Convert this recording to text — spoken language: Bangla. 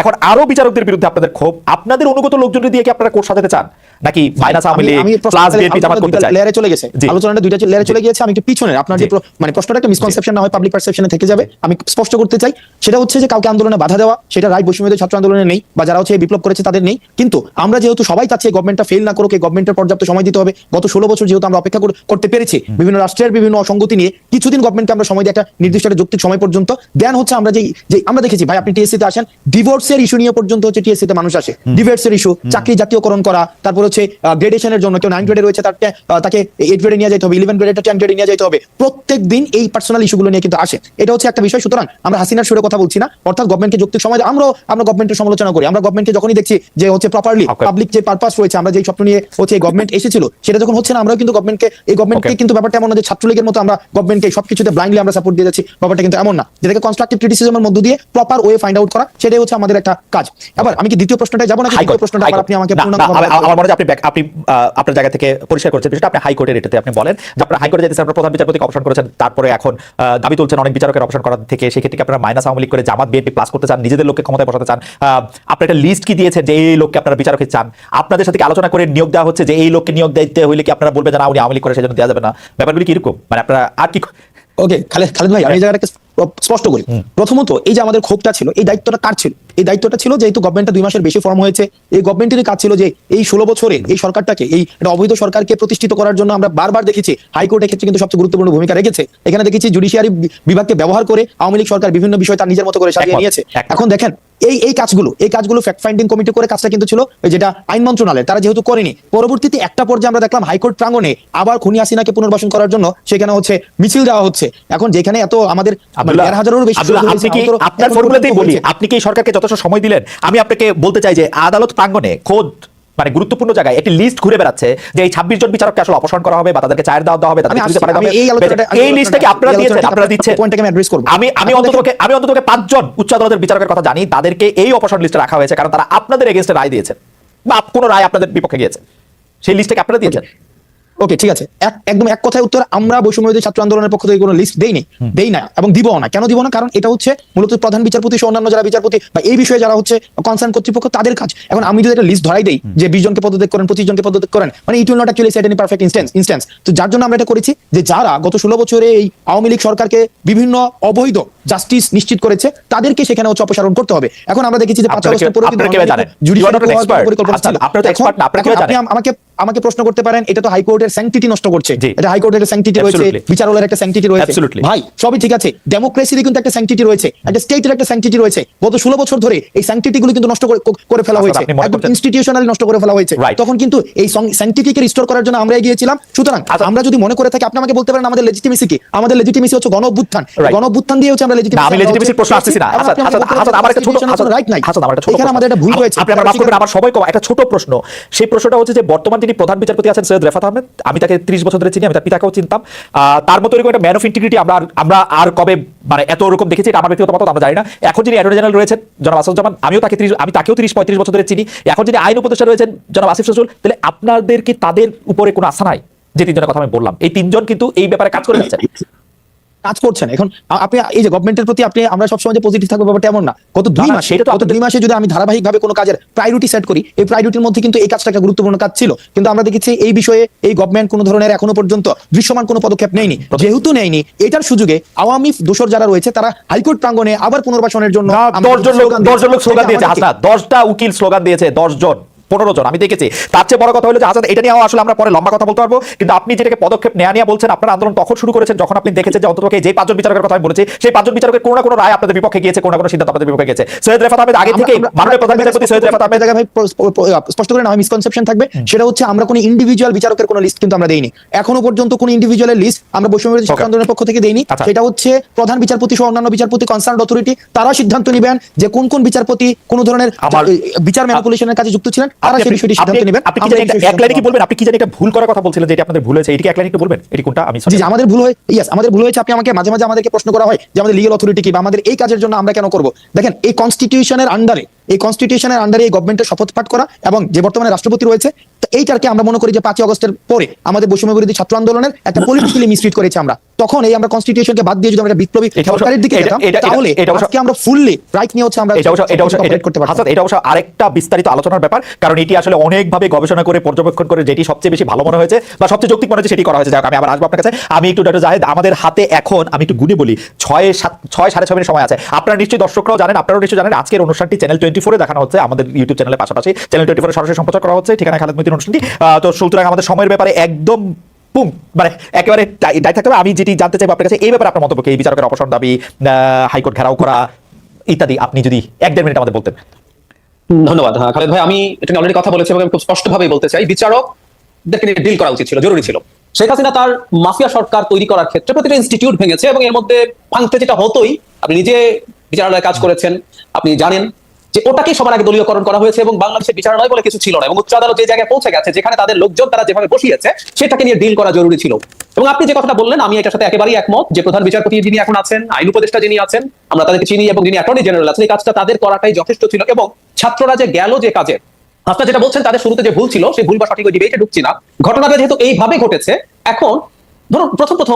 এখন আরও বিচারকদের বিরুদ্ধে আপনাদের ক্ষোভ আপনাদের অনুগত লোকজনের দিয়ে কি আপনারা কোর্ট সাজাতে চান? নাকি minus Awami League plus BNP Jamaat করতে চাই লেয়ারে চলে গেছে। আলোচনাটা দুইটা লেয়ারে চলে গিয়েছে আমি একটু পিছনে আপনার যে মানে প্রশ্নটা একটা মিসকনসেপশন না হয় পাবলিক পারসেপশনে থেকে যাবে আমি স্পষ্ট করতে চাই। সেটা হচ্ছে যে কাউকে আন্দোলনে বাধা দেওয়া সেটা রায় বৈষম্যদের ছাত্র আন্দোলনে নেই বা যারা হচ্ছে বিপ্লব করেছে তাদের নেই। কিন্তু আমরা যেহেতু সবাই চাচ্ছি গভর্নমেন্টটা ফেল না করুক এই গভর্নমেন্টের পর্যাপ্ত সময় দিতে হবে গত ষোলো বছর যেহেতু আমরা অপেক্ষা করতে পেরেছি বিভিন্ন রাষ্ট্রের বিভিন্ন অসঙ্গতি নিয়ে কিছুদিন গভর্নমেন্টকে আমরা সময় দিয়ে একটা নির্দিষ্ট একটা যৌক্তিক সময় পর্যন্ত। দেন হচ্ছে আমরা যে আমরা দেখেছি ভাই আপনি টিএসসি তে আসেন ডিভোর্সের ইস্যু নিয়ে পর্যন্ত হচ্ছে টিএসসি তে মানুষ আসে। ডিভোর্সের ইস্যু চাকরি জাতীয়করণ করা তারপর হচ্ছে গ্রেডেশনের জন্য কেউ নাইন গ্রেডে রয়েছে আহ, তাকে এইট গ্রেডে নিয়ে যেতে হবে ইলেভেন গ্রেডে টেন গ্রেডে নিয়ে যেতে হবে। প্রত্যেক দিন এই পার্সোনাল ইস্যুগুলো নিয়ে কিন্তু আসে। এটা হচ্ছে একটা বিষয়। সুতরাং আমরা হাসিনার সুরে কথা বলছি না। অর্থাৎ গভর্নমেন্টকে যৌক্তিক সময় দেয়। আমরাও আমরা গভর্নমেন্টের সমালোচনা করি। আমরা গভর্নমেন্টকে যখনই দেখছি যে হচ্ছে প্রপারলি পাবলিক যে পারপাস রয়েছে আমরা যে স্বপ্ন নিয়ে হচ্ছে গভর্নমেন্ট এসেছিল সেটা যখন হচ্ছে না আমরাও কিন্তু গভর্নমেন্টকে এই গভর্নমেন্টকে. কিন্তু ব্যাপারটা এমন না যে ছাত্রলীগের মতো আমরা গভর্নমেন্টকে সবকিছুতে ব্লাইন্ডলি আমরা সাপোর্ট দিয়ে যাচ্ছি। ব্যাপারটা কিন্তু এমন না। যেটাকে কনস্ট্রাকটিভ ক্রিটিসিজমের মধ্য দিয়ে প্রপার ওয়ে ফাইন্ড আউট করা সেটাই হচ্ছে আমাদের একটা কাজ। এবার আমি কি দ্বিতীয় প্রশ্নটা যাব না দ্বিতীয় প্রশ্নটা? আবার আপনি আমাকে আমার- মনে হয় আপনি আপনি আপনার জায়গা থেকে পরিষ্কার করছেন। বিষয়টা আপনি হাইকোর্টের এটাতে আপনি বলেন। যে আপনারা হাইকোর্টে যেতেছেন আপনারা প্রধান বিচারপতিকে অপসারণ করেছেন তারপরে এখন দাবি তুলছেন অনেক বিচারকের অপসারণ করার থেকে সেক্ষেত্রে কি আপনারা মাইনাস আওয়ামী লীগ করে জামাত বিএনপি প্লাস করতে চান? নিজেদের লোককে ক্ষমতায় বসাতে চান? আপনারা একটা লিস্ট কি দিয়েছেন যে এই লোককে আপনারা বিচারকে চান? আপনাদের সাথে আলোচনা করে নিয়োগ দেওয়া হচ্ছে যে এই লোককে নিয়োগ দিতে হইলে কি আপনারা বলবেন যে না উনি আওয়ামী লীগ করে সেজন্য দেওয়া যাবে না? ব্যাপারগুলি কীরকম মানে আপনারা আর কি ওকে খালেদ খালেদ ভাই আমি এই জায়গাটাকে স্পষ্ট করি। প্রথমত এই যে আমাদের ক্ষোভটা ছিল এই দায়িত্বটা কার ছিল? এই দায়িত্বটা ছিল যেহেতু গভর্নমেন্টটা দুই মাসের বেশি ফর্ম হয়েছে। এই গভর্নমেন্টেরই কাজ ছিল যে এই ষোলো বছরে এই সরকারটাকে এই অবৈধ সরকারকে প্রতিষ্ঠিত করার জন্য আমরা বারবার দেখেছি হাইকোর্টের ক্ষেত্রে কিন্তু সবচেয়ে গুরুত্বপূর্ণ ভূমিকা রেখেছে। এখানে দেখেছি জুডিশিয়ারি বিভাগকে ব্যবহার করে আওয়ামী লীগ সরকার বিভিন্ন বিষয় তার নিজের মতো করে সাজিয়ে নিয়েছে। এখন দেখেন এই এই কাজগুলো এই কাজগুলো ফ্যাক্ট ফাইন্ডিং কমিটি করে কাজটা কিন্তু ছিল যেটা আইন মন্ত্রণালয় তারা যেহেতু করেনি। পরবর্তীতে একটা পর্যায়ে আমরা দেখলাম হাইকোর্ট প্রাঙ্গণে আবার খুনি হাসিনাকে পুনর্বাসন করার জন্য সেখানে হচ্ছে মিছিল দেওয়া হচ্ছে। এখন যেখানে এত আমাদের আপনার ফর্মুলাতেই বলি আপনি কি সরকারকে যথেষ্ট সময় দিলেন? আমি আপনাকে বলতে চাই যে আদালত প্রাঙ্গণে খোদ মানে গুরুত্বপূর্ণ জায়গায় একটি লিস্ট ঘুরে বেড়াচ্ছে যে এই ছাব্বিশ জন বিচারককে আসলে অপসারণ করা হবে বা তাদেরকে চায়ের দেওয়া হবে। এই আলোচনাটা- এই লিস্টটা কি আপনারা দিয়েছেন আপনারা দিচ্ছেন। আমি আমি অন্ততকে আমি অন্ততকে পাঁচজন উচ্চ আদালতের বিচারকের কথা জানি তাদেরকে এই অপসারণ লিস্টে রাখা হয়েছে কারণ তারা আপনাদের এগেনস্টে রায় দিয়েছেন বা কোনো রায় আপনাদের বিপক্ষে গিয়েছে। সেই লিস্টটাকে আপনারা দিয়েছেন? ওকে ঠিক আছে। এক- একদম এক কথায় উত্তর আমরা বৈষম্যবিরোধী ছাত্র আন্দোলনের পক্ষ থেকে কোনো লিস্ট দেইনি দেই না এবং দিব না। কেন দিব না? কারণ এটা হচ্ছে মূলত প্রধান বিচারপতি সহ অন্যান্য যারা বিচারপতি বা এই বিষয়ে যারা হচ্ছে কনসার্ন কর্তৃপক্ষ তাদের কাজ। এখন আমি যদি একটা লিস্ট ধরাই দেই যে বিশ জনকে পদত্যাগ করেন পঁচিশ জনকে পদত্যাগ করেন মানে it will not actually set any perfect instance instance তো যার জন্য আমরা এটা করেছি যে যারা গত ষোলো বছরে এই আওয়ামী লীগ সরকারকে বিভিন্ন অবৈধ জাস্টিস নিশ্চিত করেছে তাদেরকে সেখানে হচ্ছে অপসারণ করতে হবে। এখন আমরা দেখেছি যে পাঁচ আগস্টের expert. পরিকল্পনা আপনি আমাকে আমাকে প্রশ্ন করতে পারেন এটা তো হাইকোর্টের স্যাংটিটি নষ্ট করছে। এটা হাইকোর্টের একটা স্যাংটিটি রয়েছে বিচারালয়ের একটা স্যাংটিটি রয়েছে। ভাই সবই ঠিক আছে। ডেমোক্রেসির কিন্তু একটা স্যাংটিটি রয়েছে একটা স্টেটের একটা স্যাংটিটি রয়েছে। গত ষোলো বছর ধরে এই স্যাংটিটি গুলো কিন্তু নষ্ট করে ফেলা আচ্ছা, হয়েছে। একদম ইনস্টিটিউশনালি নষ্ট করে ফেলা হয়েছে। তখন কিন্তু এই স্যাংটিটিকে রিস্টোর করার জন্য আমরা এগিয়েছিলাম। সুতরাং আচ্ছা। আমরা যদি মনে করে থাকি আপনি আমাকে বলতে পারেন আমাদের লেজিটিমেসি কি? আমাদের লেজিটিমেসি হচ্ছে গণ অভ্যুত্থান। Right. গণ অভ্যুত্থান দিয়ে হচ্ছে আমরা লেজিটিমেসি আমি লেজিটিমেসির প্রশ্ন আসতেছি না। হাসান হাসান হাসান আমার একটা ছোট হাসান রাইট নাই। হাসান আমার একটা ছোট এখানে প্রশ্ন। আমাদের একটা ভুল হয়েছে। আপনি আমার মাফ করবেন আমার সবাই একটা ছোট প্রশ্ন। সেই প্রশ্নটা হচ্ছে যে বর্তমান যিনি প্রধান বিচারপতি আছেন সৈয়দ রেফাত আহমেদ। আমি তাকে 30 বছর ধরে চিনি, আমি তার পিতাকেও চিনতাম। তার মতো এরকম একটা ম্যান অফ ইন্টিগ্রিটি আমরা আমরা আর কবে মানে এত রকম দেখেছি, এটা আমার ব্যক্তিগত মত আমরা জানি না। এখন যিনি অ্যাটর্নি জেনারেল রয়েছেন, জনাব আসাদুজ্জামান আমিও তাকে 30 আমি তাকেও 30 35 বছর ধরে চিনি। এখন যিনি আইন উপদেষ্টা রয়েছেন, জনাব আসিফ সজুল তাহলে আপনাদের কি তাদের উপরে কোনো আশা নাই? যে তিনজনের কথা আমি বললাম। এই তিনজন কিন্তু এই ব্যাপারে কাজ করে যাচ্ছেন কাজ করছেন। এখন আপনি এই যে গভর্নমেন্টের প্রতি আপনি আমরা সবসময় যে পজিটিভ থাকব ব্যাপারটা এমন না। গত দুই মাস সেটা তো গত দুই মাসে যদি আমি ধারাবাহিকভাবে কোনো কাজের প্রায়োরিটি সেট করি এই প্রায়োরিটির মধ্যে কিন্তু এই কাজটা একটা গুরুত্বপূর্ণ কাজ ছিল। কিন্তু আমরা দেখেছি এই বিষয়ে এই গভর্নমেন্ট কোনো ধরনের এখনও পর্যন্ত দৃশ্যমান কোনো পদক্ষেপ নেয়নি। যেহেতু নেয়নি এটার সুযোগে আওয়ামী দোষর যারা রয়েছে তারা হাইকোর্ট প্রাঙ্গণে আবার পুনর্বাসনের জন্য দশজন লোক দশজন লোক স্লোগান দিয়েছে আমাদেরকে- হাসনাত দশটা উকিল স্লোগান দিয়েছে দশ জন পনেরো জন আমি দেখেছি। তার চেয়ে বড় কথা হলো যে হাসান এটা নিয়েও আসলে আমরা পরে লম্বা কথা বলতে পারব। কিন্তু আপনি যেটাকে পদক্ষেপ নেওয়া নিয়ে বলছেন আপনার আন্দোলন তখন শুরু করেছেন যখন আপনি দেখেছেন যে অন্তত যে পাঁচজন বিচারকের কথা আমি বলেছি সেই পাঁচজন বিচারকের কোনো না কোনো রায় আপনাদের বিপক্ষে গিয়েছে কোনো না কোনো সিদ্ধান্ত আপনাদের বিপক্ষে গেছে সৈয়দ রেফাত আহমেদ আগে থেকে মাননীয় প্রধান বিচারপতি সৈয়দ রেফাত আহমেদ স্পষ্ট করে না মিসকনসেপশন থাকবে। সেটা হচ্ছে আমরা কোনো ইন্ডিভিজুয়াল বিচারকের কোনো লিস্ট কিন্তু আমরা দেইনি। এখনও পর্যন্ত কোনো ইন্ডিভিজুয়ালের লিস্ট আমরা বৈষম্যবিরোধী ছাত্র Okay. আন্দোলনের পক্ষ থেকে দেইনি। আচ্ছা। সেটা হচ্ছে প্রধান বিচারপতি সহ অন্যান্য বিচারপতি কনসার্ন অথরিটি তারা সিদ্ধান্ত নেবেন যে কোন কোন বিচারপতি কোন ধরনের বিচার ম্যানিপুলেশনের কাজে যুক্ত ছিলেন। তারা আপনি- সেই বিষয়টি সিদ্ধান্ত নেবেন। আপনি কি আমরা একটা- এক লাইনে কি বলবেন? আপনি কি জানি একটা ভুল করার কথা বলছিলেন যে এটা আপনাদের ভুল হয়েছে। এক লাইনে একটু বলবেন? এটি কোনটা? আমি জি জি, আমাদের ভুল হয়ে ইয়েস আমাদের ভুল হয়েছে। আপনি আমাকে মাঝে মাঝে আমাদেরকে প্রশ্ন করা হয় যে আমাদের অথরিটি কি বা আমাদের এই কাজের জন্য আমরা কেন করব? দেখেন এই কনস্টিটিউশনের আন্ডারে এই কনস্টিটিউশনের আন্ডারে এই গভর্নমেন্টের শপথ পাঠ করা এবং যে বর্তমানে রাষ্ট্রপতি রয়েছে তো এইটাকে আমরা মনে করি যে পাঁচই অগস্টের পরে আমাদের বৈষম্য বিরোধী ছাত্র আন্দোলনের একটা পলিটিক্যালি মিসট্রিট করেছি আমরা। তখন এই আমরা কনস্টিটিউশনকে বাদ দিয়ে যদি আমরা বিপ্লবী সরকারের দিকে যেতাম তাহলে আজকে আমরা ফুললি রাইট নিয়ে হচ্ছে আমরা এটা এটা করতে পারতাম। হাসান, এটা অবশ্য আরেকটা বিস্তারিত আলোচনার ব্যাপার কারণ এটি আসলে অনেকভাবে গবেষণা করে পর্যবেক্ষণ করে যেটি সবচেয়ে বেশি ভালো মনে হয়েছে বা সবচেয়ে যৌক্তিক মনে হয়েছে সেটি করা হয়েছে। যাক আমি আবার আসব আপনার কাছে। আমি একটু ডক্টর জাহেদ আমাদের হাতে এখন আমি একটু গুনে বলি ছয় সাত ছয় সাড়ে ছয় মিনিট সময় আছে। আপনারা নিশ্চয়ই দর্শকরাও জানেন আপনারাও নিশ্চয়ই জানেন আজকের অনুষ্ঠানটি চ্যানেল টোয়েন্টি ফোরে দেখানো হচ্ছে আমাদের ইউটিউব চ্যানেলের পাশাপাশি। চ্যানেল টোয়েন্টি ফোরে সরাসরি সম্প্রচার করা হচ্ছে। ঠিকানা খালেদ মতিন অনুষ্ঠানটি। তো সুতরাং আমাদের সময়ের ব্যাপারে একদম পুম মানে একেবারে টাই থাকতে হবে। আমি যেটি জানতে চাইব আপনার কাছে, এই ব্যাপারে আপনার মন্তব্য? এই বিচারকের অপসারণ দাবি হাইকোর্ট ঘেরাও করা, ইত্যাদি, আপনি যদি এক দেড় মিনিট আমাদের বলতেন। ধন্যবাদ হ্যাঁ খালেদ ভাই। আমি এটা অলরেডি কথা বলেছি এবং খুব স্পষ্টভাবে বলতে চাই নিয়ে ডিল করা উচিত ছিল, জরুরি ছিল। শেখ হাসিনা তার মাফিয়া সরকার তৈরি করার ক্ষেত্রে প্রতিটা ইনস্টিটিউট ভেঙেছে এবং এর মধ্যে ভাঙতে যেটা হতোই, আপনি নিজে বিচারালয়ে কাজ করেছেন, আপনি জানেন যে ওটাকে সবার আগে দলীয়করণ করা হয়েছে এবং বাংলাদেশের বিচারালয় বলে কিছু ছিল না। এবং উচ্চ আদালত যে জায়গায় পৌঁছে গেছে, যেখানে তাদের লোকজন তারা যেভাবে বসিয়েছে, সেটাকে নিয়ে ডিল করা জরুরি ছিল। এবং আপনি যে কথাটা বললেন, আমি এটার সাথে একেবারেই একমত যে প্রধান বিচারপতি যিনি এখন আছেন, আইন উপদেষ্টা যিনি আছেন, আমরা তাদেরকে চিনি এবং যিনি অ্যাটর্নি জেনারেল আছেন, এই কাজটা তাদের করাটাই যথেষ্ট ছিল এবং ছাত্ররা যে গেল যে কাজে, আপনারা যেটা বলছেন তাদের শুরুতে যে ভুল ছিল, সেই ভুল বা সঠিক ডিবেটে ঢুকছি না। ঘটনাটা যেহেতু এইভাবে ঘটেছে, এখন ধরুন প্রথম প্রথম